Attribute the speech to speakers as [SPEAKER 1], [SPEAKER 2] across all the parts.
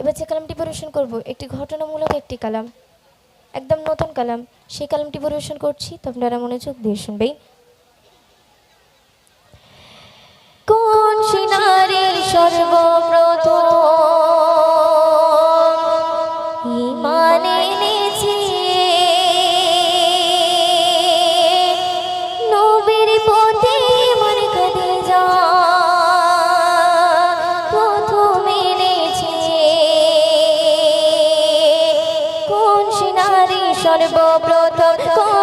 [SPEAKER 1] এবার যে কালামটি পরিবেশন করব, একটি ঘটনামূলক একটি কালাম, একদম নতুন কালাম। সেই কালামটি পরিবেশন করছি, তো আপনারা মনোযোগ দিয়ে শুনবেই কোন সিনারে সর্বপ্রথম? ইমানে সর্বপ্রথম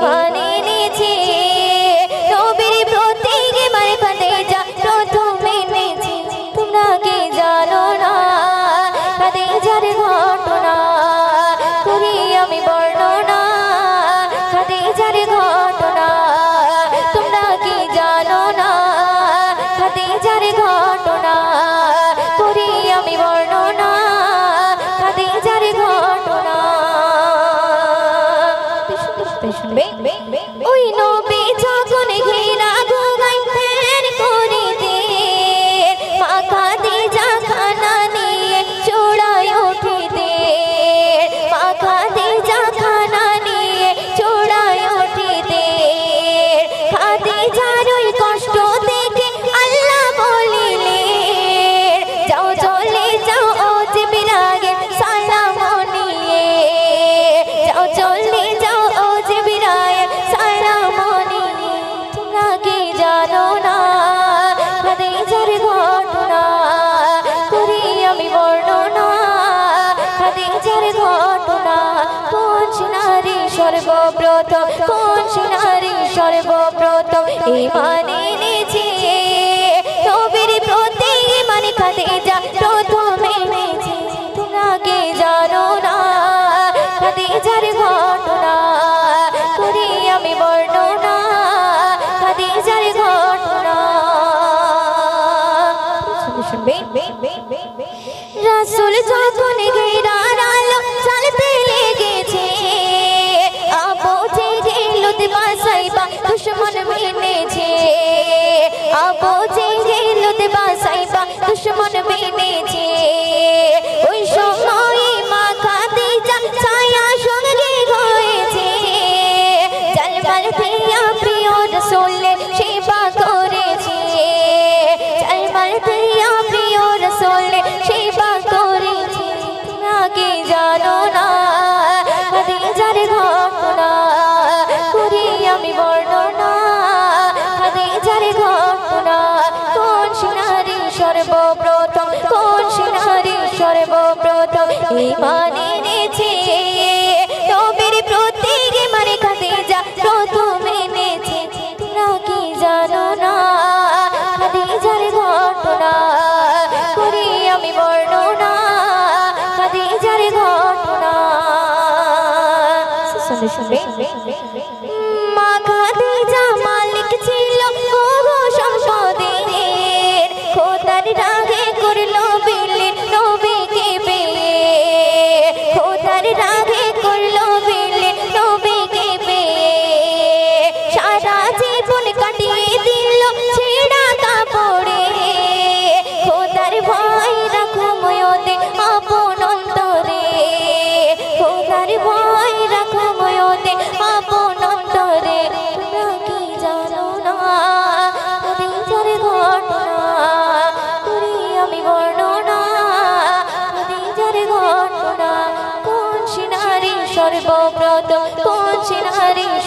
[SPEAKER 1] ইমান এনেছি নবীর প্রতি মারে ফাতে যা প্রথম এনেছি, তোমরা কে জানো না। ফাতে যার ঘটনা করি আমি বর্ণনা। ফাতে যার ঘটনা, তোমরা কি জানো না। ফাতে যার ঘটনা কোন সর্বব্রত কোন সিনারি সর্বব্রত এই মানে নিচে মন খাদিজার ঘটনা। শুনে শুনে।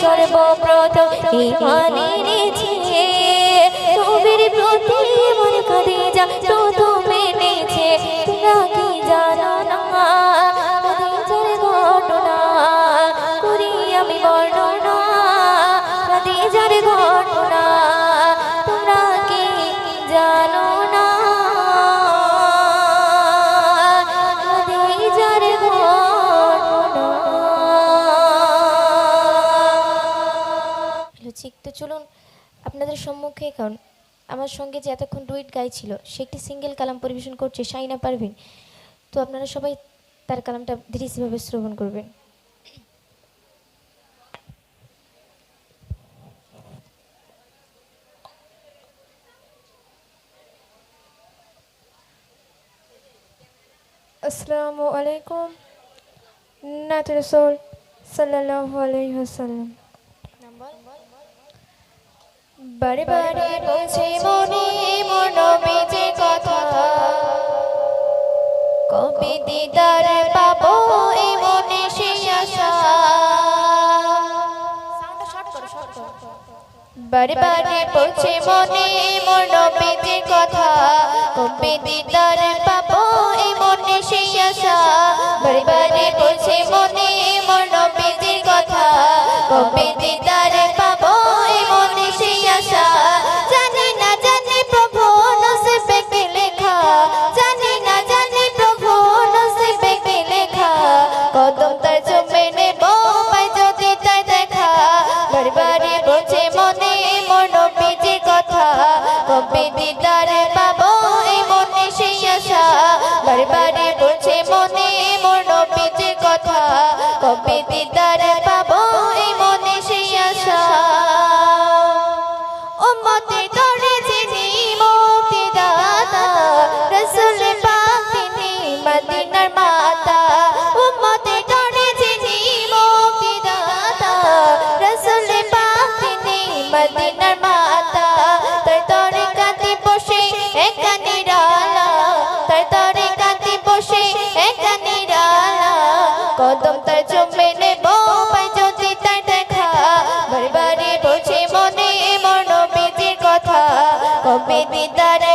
[SPEAKER 1] সর্বব্রত ইমানের ছে তুমির প্রতি মন কাঁদে যা তো তুমি নেছে তোমরা কি যা চলুন আপনাদের সম্মুখে এখন আমার সঙ্গে যে এতক্ষণ ডুইট গাইছিল সে একটি সিঙ্গেল কালাম পরিবেশন করছে শাইনা পারভিন। তো আপনারা সবাই তার কালামটা ধীরেভাবে শ্রবণ করবেন। আসসালামু আলাইকুম। নাটের সোল সাল্লাহ আলাইহি বারে বারে বলছে মনে মন বেজে কথা। কবি দিদার পাবো এই মনে সে আশা। বারে বারে বলছে মনে মন বেজে কথা। কবি দিদার পাবো হবে দিদারে।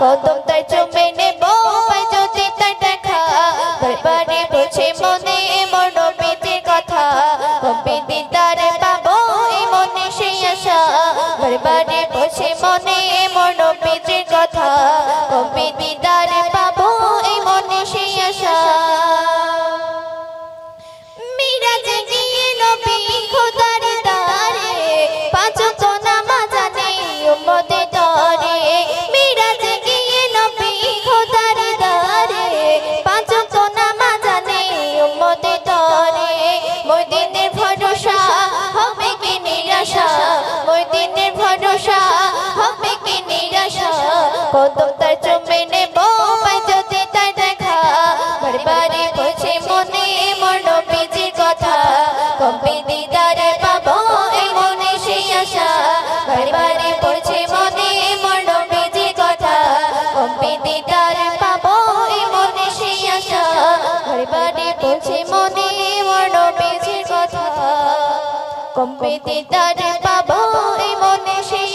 [SPEAKER 1] কদম তাই চমে নেব পাই তাই দেখা। বারে বসে মনে, মন পিতির কথা কম্পিতি তারে পাবো মনে সেই আশা? বারে বসে মনে, মন পিতির কথা কম্পিতি কম পেতে তার পাবো এই মনে সেই